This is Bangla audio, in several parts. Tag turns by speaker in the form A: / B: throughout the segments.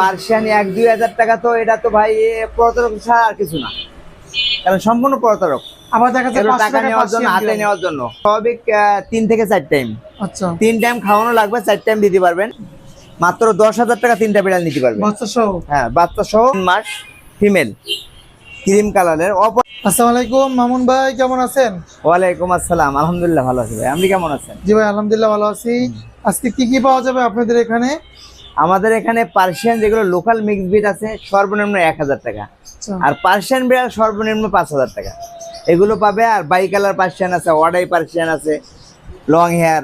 A: পার্সিয়ান এক দুই হাজার টাকা তো এটা তো ভাই প্রতারক ছাড়া আর কিছু না। কারণ সম্পূর্ণ প্রতারক।
B: আবার দেখা যায়
A: টাকা
B: টাকা
A: নেওয়ার জন্য হাতে নেওয়ার জন্য। স্বাভাবিক তিন থেকে চার টাইম
B: আচ্ছা।
A: তিন টাইম খাওয়ানো লাগবে চার টাইম দিতে পারবেন। মাত্র দশ হাজার টাকা তিনটা বিড়াল নিতে পারবেন।
B: বাচ্চা সহ?
A: হ্যাঁ বাচ্চা সহ মাস ফিমেল ক্রিম কালারের অপর
B: আসসালামু আলাইকুম মামুন ভাই কেমন আছেন?
A: ওয়ালাইকুম আসসালাম আলহামদুলিল্লাহ ভালো আছি ভাই। আপনি কেমন আছেন?
B: জি ভাই আলহামদুলিল্লাহ ভালো আছি। আজকে কি কি পাওয়া যাবে আপনাদের এখানে?
A: আমাদের এখানে পার্সিয়ান যেগুলো লোকাল মিক্স বিট আছে সর্বনিম্ন এক হাজার টাকা।
B: আচ্ছা।
A: আর পার্সিয়ান বিড়াল সর্বনিম্ন পাঁচ হাজার টাকা। এগুলো পাবে আর বাই কালার পার্সিয়ান আছে ওয়াডাই পার্সিয়ান আছে লং হেয়ার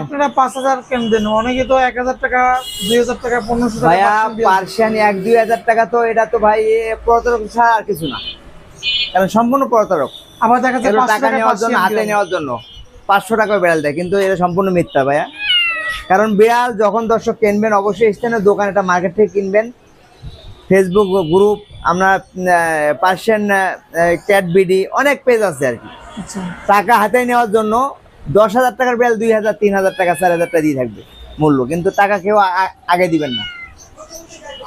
B: আপনারা পাঁচ হাজার কেন দেন? অনেকে তো এক হাজার টাকা দুই হাজার টাকা পনেরোশো টাকা
A: ভাইয়া
B: পার্সিয়ান
A: এক দুই হাজার টাকা তো এটা তো ভাই প্রতারক ছাড়া আর কিছু না। কারণ সম্পূর্ণ প্রতারক।
B: আবার দেখা পাঁচশো
A: টাকা নেওয়ার জন্য হাতে নেওয়ার জন্য। পাঁচশো টাকা বিড়াল দেয় কিন্তু এটা সম্পূর্ণ মিথ্যা ভাইয়া। কারণ বিড়াল যখন দর্শক কিনবেন অবশ্যই স্থানীয় দোকান এটা মার্কেট থেকে কিনবেন। ফেসবুক গ্রুপ আমরা পার্সিয়ান ক্যাট বিডি অনেক পেজ আছে আর কি।
B: আচ্ছা।
A: টাকা হাতে নেওয়ার জন্য দশ হাজার টাকার বিড়াল দুই হাজার তিন হাজার টাকা চার হাজার টাকা দিয়ে থাকবে মূল্য। কিন্তু টাকা কেউ আগে দিবেন না।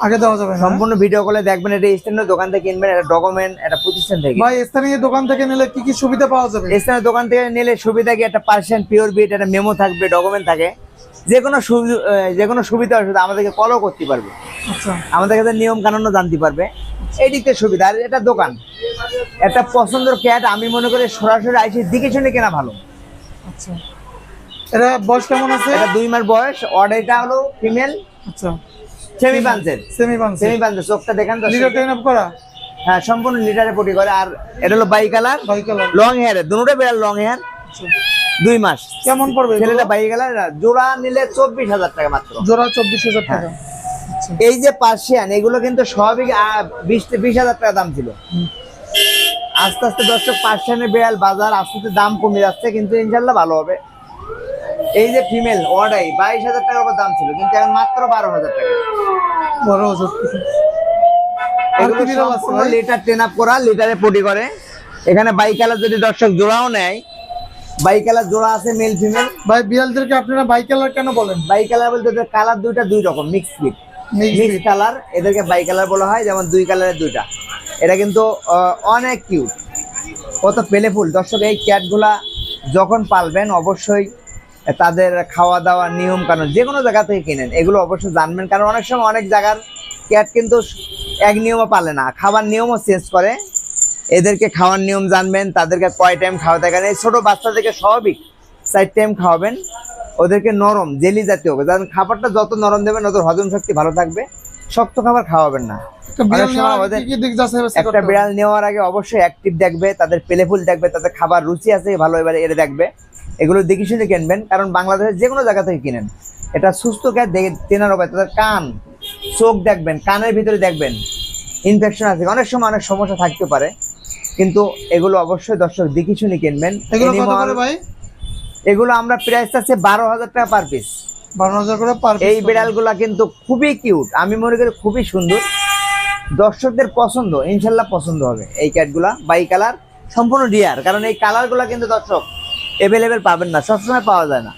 B: আগে দেওয়া যাবে
A: সম্পূর্ণ ভিডিও কলে দেখবেন এটা স্থানীয় দোকান থেকে কিনবেন এটা ডকুমেন্ট একটা প্রতিষ্ঠান থেকে।
B: ভাই স্থানীয় দোকান থেকে নিলে কি কি সুবিধা পাওয়া যাবে?
A: স্থানীয় দোকান থেকে নিলে সুবিধা কি একটা পার্সেন্ট পিওর বিট একটা মেমো থাকবে ডকুমেন্ট থাকে। যে কোনো যে কোনো সুবিধা অসুবিধা আমাদেরকে কলও করতে পারবে।
B: আচ্ছা।
A: আমাদের কাছে নিয়ম কানুনও জানতে পারবে। এই দিকতে সুবিধা আর এটা দোকান। একটা পছন্দের ক্যাট আমি মনে করি সরাসরি আইসি দিকে শুনে কেনা ভালো।
B: আচ্ছা। এরা বয়স কেমন আছে?
A: এটা দুই মাস বয়স অর্ডারটা হলো ফিমেল
B: আচ্ছা।
A: সেমি পাঞ্চের
B: সেমি পাঞ্চি
A: সেমি পাঞ্চের চোখটা দেখান তো।
B: লিটার ট্রেন আপ করা?
A: হ্যাঁ সম্পূর্ণ লিটারে পটি করে আর এটা হলো bi colour
B: bi colour
A: long hair দুটোটা বেড়াল লং হেয়ার দুই মাস।
B: কেমন পড়বে?
A: ছেলেটা বাই কালার জোড়া নিলে চব্বিশ হাজার টাকা মাত্র।
B: জোড়া চব্বিশ হাজার টাকা।
A: হ্যাঁ। এই যে পার্সিয়ান এগুলো কিন্তু সবই বিশ বিশ হাজার টাকা দাম ছিল। আস্তে আস্তে দর্শক পার্সিয়ানের বেড়াল বাজার আস্তে আস্তে দাম কমে যাচ্ছে কিন্তু ইনশাল্লাহ ভালো হবে। এই যে ফিমেল ওয়ার্ডাই বাইশ হাজার টাকার উপর দাম ছিল কিন্তু এখন মাত্র বারো হাজার টাকা। সম্পূর্ণ
B: ভাই?
A: লিটার ট্রেন আপ করা লিটারে পটি করে। এখানে বাই কালার যদি দর্শক জোড়াও নেয় বাই কালার জোড়া আছে মেল ফিমেল
B: ভাই বিড়ালদেরকে আপনারা বাই কালার কেন বলেন?
A: বাই কালার বলতে কালার দুইটা দুই রকম মিক্স ফিট মিক্স কালার এদেরকে বাই কালার বলা হয় যেমন দুই কালারের দুইটা। এটা কিন্তু অনেক কিউট কত পেলেফুল দর্শক এই ক্যাটগুলা যখন পালবেন অবশ্যই তাদের খাওয়া দাওয়া নিয়ম কানুন যে কোনো জায়গা থেকে কিনেন এগুলো অবশ্যই জানবেন। কারণ অনেক সময় অনেক জায়গার ক্যাট কিন্তু এক নিয়মও পালে না। খাবার নিয়মও চেঞ্জ করে। এদেরকে খাওয়ার নিয়ম জানবেন তাদেরকে কয় টাইম খাওয়াতে গেলে এই ছোটো বাচ্চাদেরকে স্বাভাবিক চার টাইম খাওয়াবেন ওদেরকে নরম জেলি জাতীয় হবে। কারণ খাবারটা যত নরম দেবেন ওদের হজম শক্তি ভালো থাকবে। শক্ত খাবার খাওয়াবেন না।
B: একটা বিড়াল নেওয়ার আগে কি কি
A: অবশ্যই অ্যাক্টিভ দেখবে তাদের পেলেফুল দেখবে তাদের খাবার রুচি আছে ভালো এবারে এটা দেখবে। এগুলো দেখে শুনে কিনবেন কারণ বাংলাদেশের যে কোনো জায়গা থেকে কিনেন। এটা সুস্থ দেখে চেনার উপায় তাদের কান চোখ দেখবেন কানের ভিতরে দেখবেন। ইনফেকশন আছে। অনেক সময় অনেক সমস্যা থাকতে পারে। কিন্তু এগুলো অবশ্যই দর্শক দেখে শুনে কিনবেন।
B: এগুলো
A: আমরা প্রাইস আছে বারো হাজার টাকা পার পিস এই বিড়ালগুলা কিন্তু খুবই কিউট আমি মনে করি খুবই সুন্দর। দর্শকদের পছন্দ ইনশাল্লাহ পছন্দ হবে এই ক্যাটগুলা বাই কালার সম্পূর্ণ ডিয়ার কারণ এই কালারগুলা কিন্তু দর্শক অ্যাভেলেবেল পাবেন না সবসময় পাওয়া যায় না।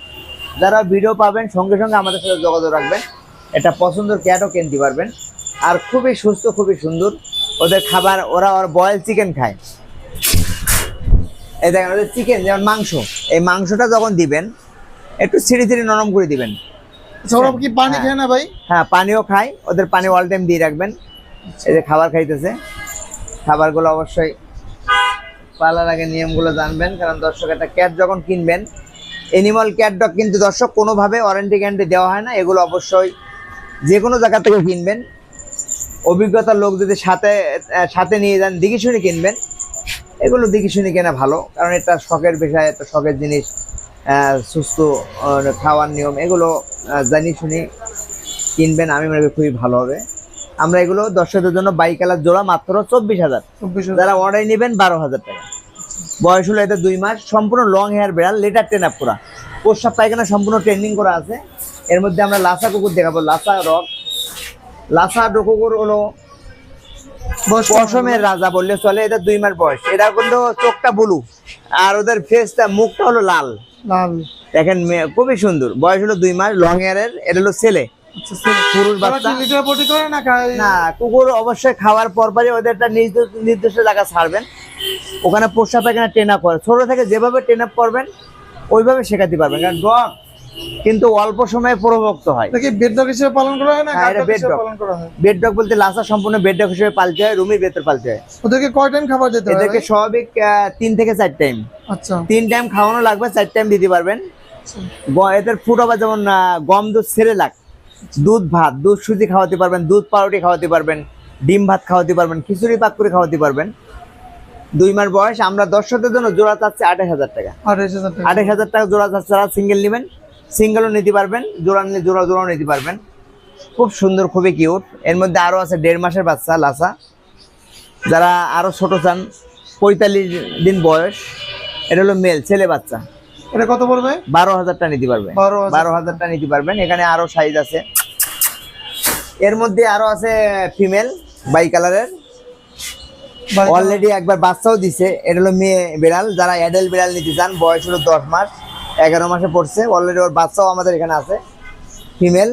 A: যারা ভিডিও পাবেন সঙ্গে সঙ্গে আমাদের সাথে যোগাযোগ রাখবেন। এটা পছন্দের ক্যাটও কিনতে পারবেন। আর খুবই সুস্থ খুবই সুন্দর। ওদের খাবার ওরা ওর বয়েল চিকেন খায়। এই দেখেন ওদের চিকেন যেমন মাংস। এই মাংসটা যখন দিবেন একটু ছিঁড়ি ছিঁড়ি নরম করে দিবেন।
B: সৌরভ কি পানি
A: হ্যাঁ।
B: খায় না ভাই?
A: হ্যাঁ পানিও খায় ওদের পানি অল টাইম দিয়ে রাখবেন। এই যে খাবার খাইতেছে। খাবারগুলো অবশ্যই পালার আগে নিয়মগুলো জানবেন কারণ দর্শক একটা ক্যাট যখন কিনবেন এনিমাল ক্যাট ডগ কিন্তু দর্শক কোনোভাবে ওয়ারেন্টি গ্যারান্টি দেওয়া হয় না। এগুলো অবশ্যই যে কোনো জায়গা থেকে কিনবেন অভিজ্ঞতার লোক যদি সাথে সাথে নিয়ে যান দিকে শুনে কিনবেন। এগুলো দিকে শুনে কেনা ভালো কারণ এটা শখের বিষয় একটা শখের জিনিস সুস্থ খাওয়ার নিয়ম এগুলো জানি শুনি কিনবেন আমি মনে করি খুবই ভালো হবে। আমরা এগুলো দর্শকদের জন্য বাই কালার জোড়া মাত্র চব্বিশ হাজার।
B: চব্বিশ হাজার।
A: যারা অর্ডার নেবেন বারো হাজার টাকা। বয়স হলো এটা দুই মাস সম্পূর্ণ লং হেয়ার বেড়াল লেটার ট্রেন আপ করা প্রস্রাব পায়খানা সম্পূর্ণ ট্রেনিং করা আছে। এর মধ্যে আমরা লাসা কুকুর দেখাবো লাসা রক। লাসা হলো পশমের রাজা বললে চলে এটা দুই মাস বয়স। এটা কিন্তু চোখটা ব্লু আর ওদের ফেসটা মুখটা হলো লাল।
B: লাল।
A: দেখেন খুবই সুন্দর। বয়স হলো দুই মাস লং হেয়ারের এটা হলো ছেলে।
B: আচ্ছা
A: পুরুষ বাচ্চা।
B: না
A: কুকুর অবশ্যই খাওয়ার পরপরই ওদের একটা নির্দিষ্ট নির্দিষ্ট জায়গা ছাড়বেন। ওখানে পোষা পায়খানা ট্রেন আপ ছোট থেকে যেভাবে ট্রেন আপ করবেন ওইভাবে শেখাতে পারবেন। কারণ ডগ কিন্তু অল্প সময়ে প্রভক্ত হয়।
B: এটা কি বেড হিসেবে পালন করা হয় না
A: হ্যাঁ,
B: গার্ড
A: এটা
B: ডগ
A: bed
B: হিসেবে
A: dog।
B: পালন করা হয়?
A: বেড ডগ বলতে লাসা সম্পূর্ণ বেডডগ হিসেবে পালতে হয় রুমের ভেতর পালতে হয়।
B: ওদেরকে কয় টাইম খাবার দিতে হয়
A: এদেরকে স্বাভাবিক তিন থেকে চার টাইম
B: আচ্ছা।
A: তিন টাইম খাওয়ানো লাগবে চার টাইম দিতে পারবেন। এদের ফুড আবার যেমন গম দুধ ছেড়ে লাগ দুধ ভাত দুধ সুজি খাওয়াতে পারবেন দুধ পাউরুটি খাওয়াতে পারবেন ডিম ভাত খাওয়াতে পারবেন খিচুড়ি পাক করে খাওয়াতে পারবেন। দুই মাস বয়স আমরা দর্শকদের জন্য জোড়া চাচ্ছি আঠাশ হাজার টাকা।
B: আঠাশ হাজার টাকা।
A: জোড়া চাচ্ছে সিঙ্গেল নেবেন সিঙ্গেলও নিতে পারবেন জোড়া নিলে জোড়া জোড়াও নিতে পারবেন। খুব সুন্দর খুবই কিউট এর মধ্যে আরও আছে দেড় মাসের বাচ্চা লাসা। যারা আরও ছোট চান পঁয়তাল্লিশ দিন বয়স এটা হলো মেল ছেলে বাচ্চা।
B: এটা কত পড়বে?
A: বারো হাজারটা নিতে পারবেন
B: 12,000
A: বারো হাজারটা নিতে পারবেন। এখানে আরও সাইজ আছে। এর মধ্যে আরও আছে ফিমেল বাই কালারের অলরেডি একবার বাচ্চাও দিছে। এটা হলো মেয়ে বিড়াল। যারা অ্যাডাল্ট বিড়াল নিতে চান বয়স হলো দশ মাস। এগারো মাসে পড়ছে। অলরেডি ওর বাচ্চাও আমাদের এখানে আছে। ফিমেল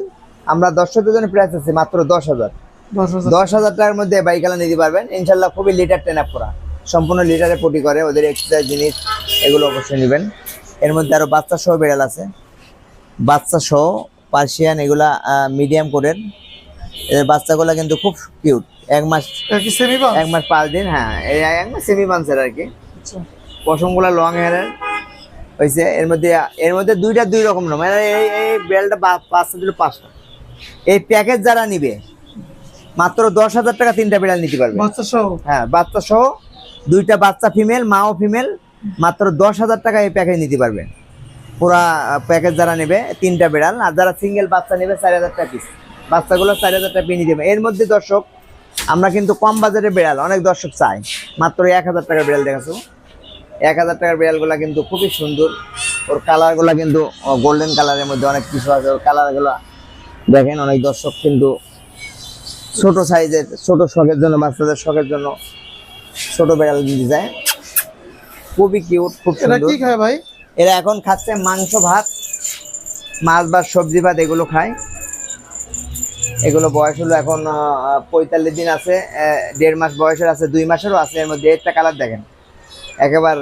A: আমরা দর্শকদের জন্য প্রাইস আছে মাত্র দশ হাজার।
B: দশ হাজার।
A: দশ টাকার মধ্যে বাইকালা নিতে পারবেন। ইনশাল্লাহ খুবই লিটার টেন আপ করা। সম্পূর্ণ লিটারে পটি করে ওদের এক্সট্রা জিনিস এগুলো অবশ্যই নেবেন। এর মধ্যে আরও বাচ্চা সহ বেড়াল আছে। বাচ্চা সহ পার্সিয়ান এগুলা মিডিয়াম কোডের এদের বাচ্চাগুলো কিন্তু খুব কিউট এক মাস এক মাস পাঁচ দিন হ্যাঁ। এই এক মাস সেমি মান্থের আর কি। পশমগুলো লং হেয়ারের হয়েছে এর মধ্যে এর মধ্যে দুইটা দুই রকম নাম মানে এই এই বেলটা পাঁচটা দিল পাঁচটা এই প্যাকেজ যারা নিবে মাত্র দশ হাজার টাকা তিনটা বিড়াল নিতে পারবে।
B: বাচ্চা সহ?
A: হ্যাঁ বাচ্চা সহ দুইটা বাচ্চা ফিমেল মাও ফিমেল মাত্র দশ হাজার টাকা এই প্যাকেজ নিতে পারবে। পুরা প্যাকেজ যারা নেবে তিনটা বিড়াল। আর যারা সিঙ্গেল বাচ্চা নেবে চার হাজার টাকা পিস বাচ্চাগুলো চার হাজার টাকা পিস নিতে হবে এর মধ্যে দর্শক আমরা কিন্তু কম বাজারের বিড়াল অনেক দর্শক চাই মাত্র এক হাজার টাকার বিড়াল দেখাচ্ছ। এক হাজার টাকার বিড়ালগুলো কিন্তু খুবই সুন্দর। ওর কালারগুলো কিন্তু গোল্ডেন কালারের মধ্যে অনেক কিছু আছে। ওর কালারগুলো দেখেন অনেক দর্শক কিন্তু ছোট সাইজের ছোট শখের জন্য বাচ্চাদের শখের জন্য ছোট বিড়াল দিতে যায়। খুবই কিউট খুব সুন্দর।
B: কি খায় ভাই?
A: এরা এখন খাচ্ছে মাংস ভাত মাছ ভাত সবজি ভাত এগুলো খায়। এগুলো বয়স হলো এখন পঁয়তাল্লিশ দিন আছে দেড় মাস বয়সের আছে দুই মাসেরও আছে। এর মধ্যে একটা কালার দেখেন। একেবার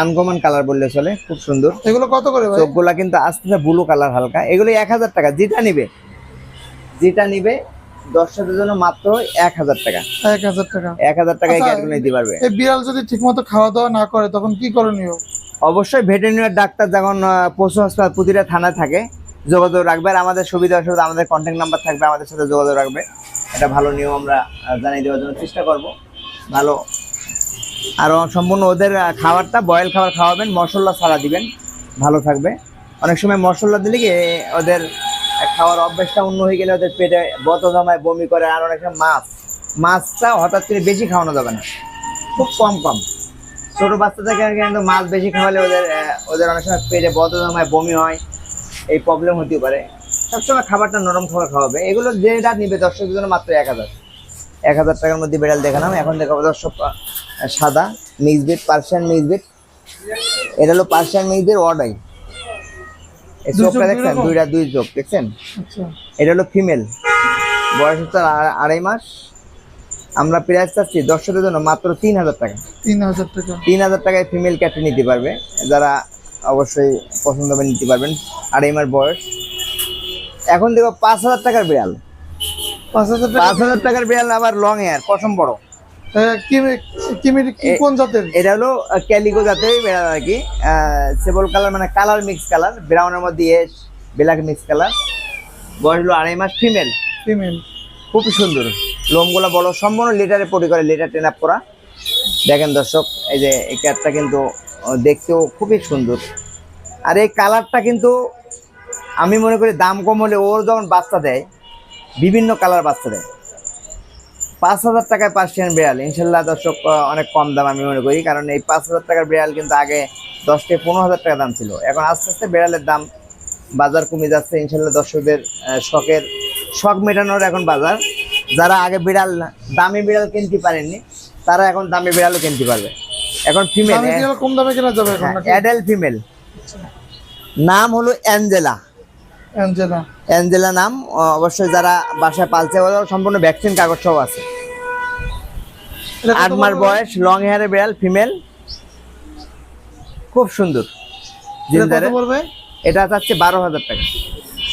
A: আনকমন কালার বললে চলে খুব সুন্দর।
B: এগুলো কত করে
A: চোখগুলা কিন্তু আস্তে আস্তে ব্লু কালার হালকা। এগুলো এক হাজার টাকা যেটা নিবে যেটা নিবে জন্য মাত্র এক হাজার টাকা।
B: এক হাজার টাকা।
A: এক হাজার টাকায়
B: আচ্ছা,
A: ক্যাটগুলো নিতে পারবে।
B: এই বিড়াল যদি ঠিকমতো খাওয়া দাওয়া না করে তখন কি করণীয়
A: অবশ্যই ভেটেরিনারি ডাক্তার যখন আহ, পশু হাসপাতাল প্রতিটা থানায় থাকে যোগাযোগ রাখবে। আর আমাদের সুবিধা অসুবিধা আমাদের কন্ট্যাক্ট নাম্বার থাকবে আমাদের সাথে যোগাযোগ রাখবে। এটা ভালো নিয়ম আমরা জানিয়ে দেওয়ার জন্য চেষ্টা করব। ভালো আরও সম্পূর্ণ ওদের খাবারটা বয়েল খাবার খাওয়াবেন, মশলা ছাড়া দিবেন, ভালো থাকবে। অনেক সময় মশলা দিলে কি, ওদের খাওয়ার অভ্যাসটা অন্য হয়ে গেলে ওদের পেটে বত জমায়, বমি করে, আর অনেক সময় মাছ, মাছটা হঠাৎ করে বেশি খাওয়ানো যাবে না, খুব কম কম। ছোট বাচ্চাদেরকে কিন্তু মাছ বেশি খাওয়ালে ওদের ওদের অনেক সময় পেটে বদ জমায়, বমি হয়, এই প্রবলেম হতে পারে। সবসময় খাবারটা নরম খাবার খাওয়াবে। এগুলো যেটা নিবে দর্শকের জন্য মাত্র এক হাজার। এক হাজার টাকার মধ্যে বিড়াল দেখালাম। এখন দেখাবো দর্শক সাদা mix breed Persian mix breed এটা হলো পার্সিয়ান মিক্স বিট অর্ডাই এই চোখটা দেখছেন? দুইটা দুই চোখ দেখছেন?
B: আচ্ছা।
A: এটা হলো ফিমেল। বয়স হচ্ছে আড়াই মাস। আমরা প্রাইস চাচ্ছি দর্শকদের জন্য মাত্র তিন হাজার টাকা।
B: তিন হাজার টাকা।
A: তিন হাজার টাকায় ফিমেল ক্যাটে নিতে পারবে। যারা অবশ্যই পছন্দ হবে নিতে পারবেন। আড়াই মাস বয়স। এখন দেখো পাঁচ হাজার টাকার বিড়াল।
B: পাঁচ হাজার
A: টাকার বিড়াল আবার লং হেয়ার পশম বড়।
B: কোন জাতের?
A: এটা হলো জাতের বিড়াল আর কি। সেবল কালার মানে কালার মিক্স কালার ব্রাউনের মধ্যে ইয়েস ব্ল্যাক মিক্স কালার বয়স হলো আড়াই মাস ফিমেল
B: ফিমেল
A: খুবই সুন্দর। লোমগুলো সম্পূর্ণ লিটারে পটি করে লিটার টেন আপ করা। দেখেন দর্শক এই যে এই ক্যাটটা কিন্তু দেখতেও খুবই সুন্দর। আর এই কালারটা কিন্তু আমি মনে করি দাম কম হলে ওর যখন বাচ্চা দেয় বিভিন্ন কালার বাচ্চা দেয় পাঁচ হাজার টাকায় পার্সিয়ান বিড়াল। ইনশাল্লাহ দর্শক অনেক কম দাম আমি মনে করি কারণ এই পাঁচ হাজার টাকার বিড়াল কিন্তু আগে দশ থেকে পনেরো হাজার টাকা দাম ছিল। এখন আস্তে আস্তে বিড়ালের দাম বাজার কমে যাচ্ছে। ইনশাল্লাহ দর্শকদের শখের শখ মেটানোর এখন বাজার। যারা আগে বিড়াল দামি বিড়াল কিনতে পারেননি তারা এখন দামি বিড়ালও কিনতে পারবে। এখন ফিমেল
B: কম দামে কেনা যাবে
A: অ্যাডাল্ট ফিমেল নাম হলো অ্যাঞ্জেলা।
B: অ্যাঞ্জেলা।
A: নাম অবশ্যই যারা বাসায় পালছে সম্পূর্ণ ভ্যাকসিন কাগজ সব আছে। আট মাস বয়স লং হেয়ারের বিড়াল ফিমেল খুব সুন্দর।
B: এটা
A: চাচ্ছে বারো হাজার টাকা।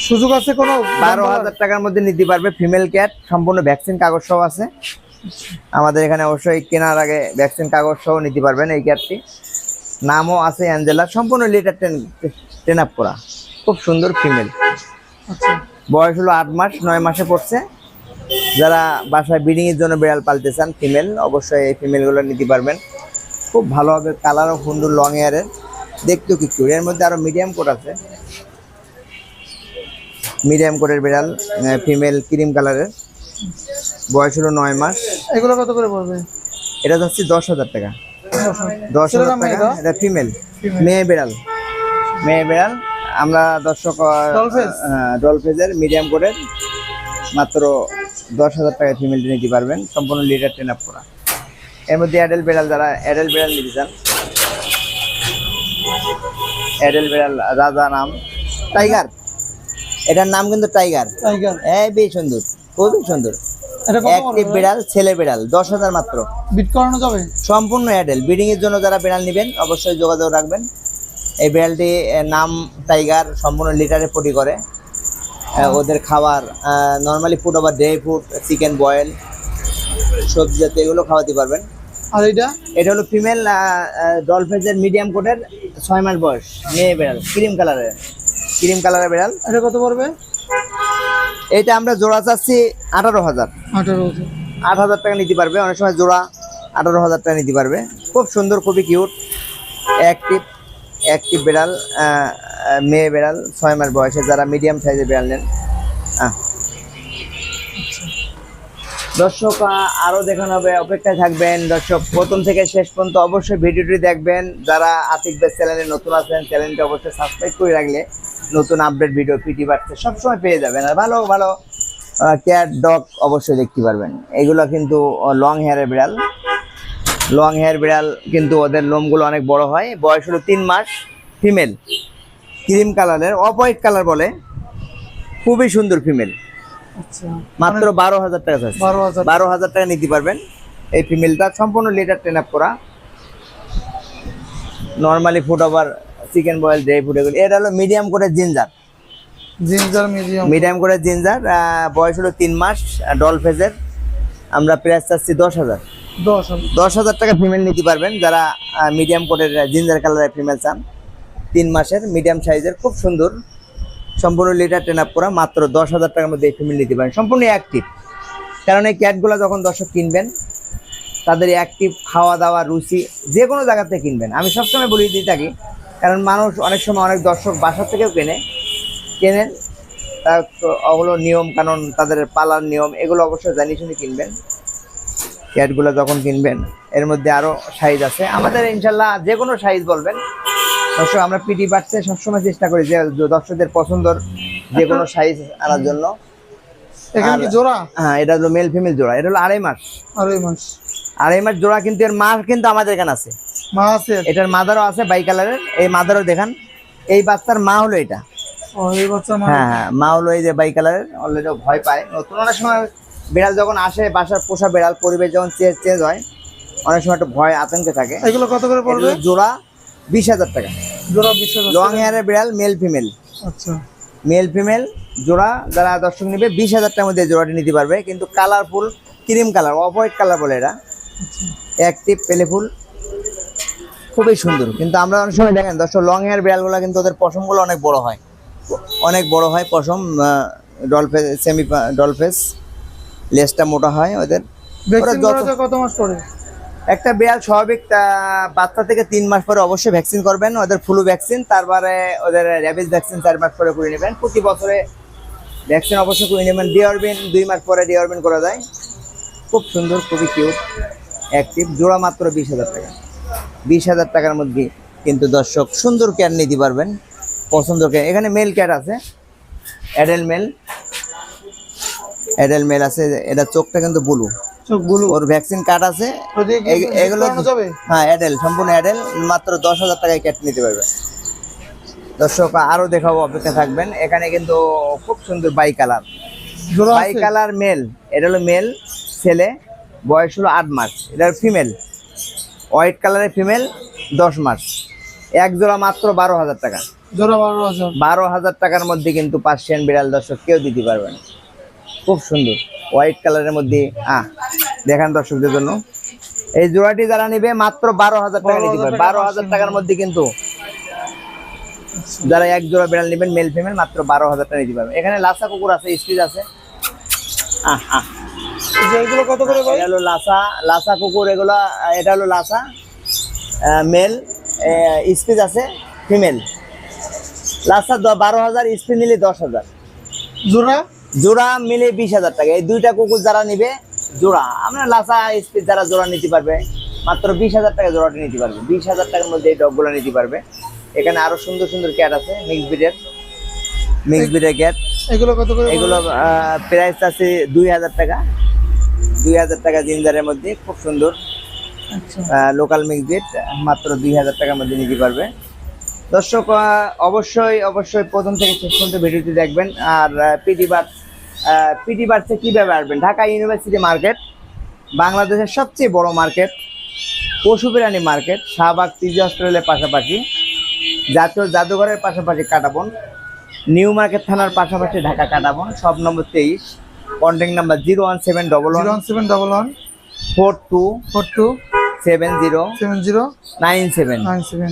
B: সুযোগ আছে কোনো?
A: বারো হাজার টাকার মধ্যে নিতে পারবে ফিমেল ক্যাট সম্পূর্ণ ভ্যাকসিন কাগজ সহ আছে। আমাদের এখানে অবশ্যই কেনার আগে ভ্যাকসিন কাগজ সহ নিতে পারবেন এই ক্যাটটি নামও আছে অ্যাঞ্জেলা সম্পূর্ণ লিটার ট্রেন টেন আপ করা। খুব সুন্দর ফিমেল
B: আচ্ছা।
A: বয়স হলো আট মাস নয় মাসে পড়ছে। যারা বাসায় ব্রিডিং এর জন্য বিড়াল পালতে চান ফিমেল অবশ্যই এই ফিমেলগুলো নিতে পারবেন। খুব ভালো হবে কালারও সুন্দর লং হেয়ারের দেখতেও কি কিউট এর মধ্যে আরও মিডিয়াম কোট আছে। মিডিয়াম কোটের বিড়াল ফিমেল ক্রিম কালারের বয়স হলো নয় মাস।
B: এগুলো কত করে পড়বে?
A: এটা যাচ্ছে দশ হাজার টাকা। দশ হাজার। টাকা?
B: এটা
A: ফিমেল মেয়ে বিড়াল। মেয়ে বিড়াল। আমরা দর্শক? ডলফেজের মিডিয়াম কোটের মাত্র দশ হাজার টাকা ফিমেলটি নিতে পারবেন সম্পূর্ণ লিটার ট্রেন আপ করা। এর মধ্যে অ্যাডেল বেড়াল যারা অ্যাডেল বেড়াল নিতে চান অ্যাডেল বেড়াল রাজা নাম টাইগার এটার নাম কিন্তু টাইগার
B: টাইগার
A: এই বেশ সুন্দর খুবই সুন্দর।
B: এটা কত
A: বিড়াল ছেলে বিড়াল দশ হাজার মাত্র।
B: বিট করানো যাবে?
A: সম্পূর্ণ অ্যাডেল ব্রিডিং এর জন্য যারা বিড়াল নেবেন অবশ্যই যোগাযোগ রাখবেন। এই বিড়ালটি নাম টাইগার সম্পূর্ণ লিটারে পটি করে। ওদের খাবার নর্মালি ফুড আবার ড্রাই ফুড চিকেন বয়েল সবজি জাতীয় এগুলো খাওয়াতে পারবেন।
B: আর এটা?
A: এটা হলো ফিমেল ডলফেজের মিডিয়াম কোটের ছয় মাস বয়স মেয়ে বিড়াল ক্রিম কালারের ক্রিম কালারের বিড়াল।
B: এটা কত পড়বে?
A: এইটা আমরা জোড়া চাচ্ছি আঠারো হাজার।
B: আঠারো
A: আট হাজার টাকা নিতে পারবে অনেক সময় জোড়া আঠারো হাজার টাকা নিতে পারবে। খুব সুন্দর খুবই কিউট অ্যাক্টিভ অ্যাক্টিভ বিড়াল মেয়ে বিড়াল, ছয় মাস বয়সে, যারা মিডিয়াম সাইজের বিড়াল নেন। দর্শক আরও দেখানো হবে, অপেক্ষায় থাকবেন। দর্শক, প্রথম থেকে শেষ পর্যন্ত অবশ্যই ভিডিওটি দেখবেন। যারা আতিক বেস চ্যানেলে নতুন আছেন, চ্যানেলটি অবশ্যই সাবস্ক্রাইব করে রাখলে নতুন আপডেট ভিডিও পিটি বাড়ছে সবসময় পেয়ে যাবেন। আর ভালো ভালো ক্যাট ডগ অবশ্যই দেখতে পারবেন। এগুলো কিন্তু লং হেয়ারের বিড়াল। লং হেয়ার বিড়াল কিন্তু ওদের লোমগুলো অনেক বড় হয়। বয়স হলো তিন মাস ফিমেল ক্রিম কালারের অফ হোয়াইট কালার বলে। খুবই সুন্দর ফিমেল
B: আচ্ছা।
A: মাত্র বারো হাজার টাকা
B: বারো হাজার।
A: টাকা নিতে পারবেন এই ফিমেলটা সম্পূর্ণ লিটার ট্রেন আপ করা। Normally food over chicken boil dry food এগুলো। এটা হলো মিডিয়াম করে জিঞ্জার
B: জিঞ্জার মিডিয়াম
A: মিডিয়াম করে জিঞ্জার বয়স হলো তিন মাস ডল ফেজের আমরা প্রাইস চাচ্ছি দশ হাজার।
B: দশ হাজার।
A: দশ হাজার টাকা ফিমেল নিতে পারবেন যারা মিডিয়াম কোটের জিঞ্জার কালারের ফিমেল চান। তিন মাসের মিডিয়াম সাইজের খুব সুন্দর। সম্পূর্ণ লিটার ট্রেন আপ করা মাত্র দশ হাজার টাকার মধ্যে এই ফিমেল নিতে পারেন। সম্পূর্ণ অ্যাক্টিভ কারণ এই ক্যাটগুলো যখন দর্শক কিনবেন তাদের অ্যাক্টিভ খাওয়া দাওয়া রুচি যে কোনো জায়গাতে কিনবেন। আমি সবসময় বলে দিয়ে থাকি কারণ মানুষ অনেক সময় অনেক দর্শক বাসা থেকেও কেনে কেনেন ওগুলো নিয়ম কানুন তাদের পালার নিয়ম এগুলো অবশ্যই জানিয়ে শুনে কিনবেন। ক্যাটগুলো যখন কিনবেন এর মধ্যে আরও সাইজ আছে। আমাদের ইনশাল্লাহ যে কোনো সাইজ বলবেন। দর্শক আমরা পিটি বাড়তে সবসময় চেষ্টা করি যে দর্শকদের পছন্দর যে কোনো সাইজ আনার জন্য।
B: জোড়া?
A: হ্যাঁ এটা হলো মেল ফিমেল জোড়া। এটা হলো আড়াই মাস।
B: আড়াই মাস।
A: আড়াই মাস জোড়া কিন্তু এর মা কিন্তু আমাদের এখানে আছে।
B: মা আছে
A: এটার মাদারও আছে বাই কালারের এই মাদারও দেখান। এই বাচ্চার মা হলো এটা। হ্যাঁ হ্যাঁ মা হলো এই যে বাই কালারের অলরেডি ভয় পায়। নতুন অনেক সময় বিড়াল যখন আসে বাসার পোষা বিড়াল পরিবেশ যখন চেঞ্জ চেঞ্জ হয় অনেক সময় একটু ভয় আতঙ্কে থাকে।
B: এগুলো কত করে পড়বে?
A: জোড়া বিশ হাজার টাকা।
B: জোড়া বিশ হাজার
A: লং হেয়ারের বিড়াল মেল ফিমেল
B: আচ্ছা।
A: মেল ফিমেল জোড়া যারা দর্শক নেবে বিশ হাজার টাকার মধ্যে জোড়াটি নিতে পারবে। কিন্তু colourful cream colour off white colour বলে এটা অ্যাক্টিভ পেলেফুল খুবই সুন্দর। কিন্তু আমরা অনেক সময় দেখেন দর্শক লং হেয়ার বিড়ালগুলো কিন্তু ওদের পশমগুলো অনেক বড় হয়। অনেক বড় হয় পশম ডলফেস সেমি ডলফেস লেজটা মোটা হয় ওদের।
B: কত মাস পরে
A: একটা বিড়াল স্বাভাবিক বাচ্চা থেকে তিন মাস পরে অবশ্যই ভ্যাকসিন করবেন ওদের ফ্লু ভ্যাকসিন তারপরে ওদের র্যাবিস ভ্যাকসিন চার মাস পরে করে নেবেন। প্রতি বছরে ভ্যাকসিন অবশ্যই করে নেবেন। ডিঅরবিন দুই মাস পরে ডিঅরবিন করা যায়। খুব সুন্দর খুবই কিউট অ্যাক্টিভ জোড়া মাত্র বিশ হাজার টাকা। বিশ হাজার টাকার মধ্যে কিন্তু দর্শক সুন্দর ক্যাট নিতে পারবেন। পছন্দ ক্যাট এখানে মেল ক্যাট আছে। অ্যাডেল মেল অ্যাডেল মেল আছে। এটা চোখটা কিন্তু ব্লু ওর ভ্যাকসিন কার্ড আছে। এগ- এগুলো হ্যাঁ অ্যাডেল সম্পূর্ণ অ্যাডেল মাত্র দশ হাজার টাকায় ক্যাট নিতে পারবে। দর্শক দেখাবো অপেক্ষা থাকবেন। এখানে কিন্তু খুব সুন্দর bi colour bi colour male এটা হলো মেল ছেলে। বয়স হলো আট মাস। এটা ফিমেল হোয়াইট কালারের ফিমেল দশ মাস। এক জোড়া মাত্র বারো হাজার টাকা।
B: বারো হাজার।
A: টাকার মধ্যে কিন্তু পার্সিয়ান বিড়াল দর্শক কেউ দিতে পারবে না। খুব সুন্দর। হোয়াইট কালারের মধ্যে আহ দেখান দর্শকদের জন্য। এই জোড়াটি যারা নিবে মাত্র বারো হাজার টাকা নিতে পারবে। বারো হাজার টাকার মধ্যে কিন্তু যারা এক জোড়া বিড়াল নেবেন মেল ফিমেল মাত্র বারো হাজার টাকা নিতে পারবে। এখানে লাসা কুকুর আছে স্পিচ আছে। আহ আহ।
B: এগুলো কত করে
A: এটা হলো লাসা লাসা কুকুর এগুলো এটা হলো লাসা মেল স্পিচ আছে ফিমেল লাসা দ- বারো হাজার স্পিচ নিলে দশ হাজার।
B: জোড়া?
A: জোড়া মিলে বিশ হাজার টাকা। এই দুইটা কুকুর যারা নিবে জোড়া। আমরা লাসা স্পিড যারা জোড়া নিতে পারবে মাত্র বিশ হাজার টাকা জোড়াটা নিতে পারবে। বিশ হাজার টাকার মধ্যে এই ডগগুলো নিতে পারবে। এখানে আরও সুন্দর সুন্দর ক্যাট আছে মিক্স ব্রিডের মিক্স ব্রিডের ক্যাট
B: এগুলো কত করে
A: এগুলো প্রাইস আছে দুই হাজার টাকা। দুই হাজার টাকা জিঞ্জারের মধ্যে খুব সুন্দর। লোকাল মিক্স ব্রিড মাত্র দুই হাজার টাকার মধ্যে নিতে পারবে। দর্শক অবশ্যই অবশ্যই প্রথম থেকে শেষ পর্যন্ত ভিডিওটি দেখবেন। আর পিটি বার পিটি বার্সে কীভাবে আসবেন? ঢাকা ইউনিভার্সিটি মার্কেট বাংলাদেশের সবচেয়ে বড় মার্কেট পশু প্রাণী মার্কেট শাহবাগ পিজি হসপিটালের পাশাপাশি জাতীয় জাদুঘরের পাশাপাশি কাটাবন নিউ মার্কেট থানার পাশাপাশি ঢাকা কাটাবন সব নম্বর তেইশ contact number zero one seven double one
B: one seven double one
A: four two
B: four two
A: seven zero
B: seven zero
A: nine seven
B: nine seven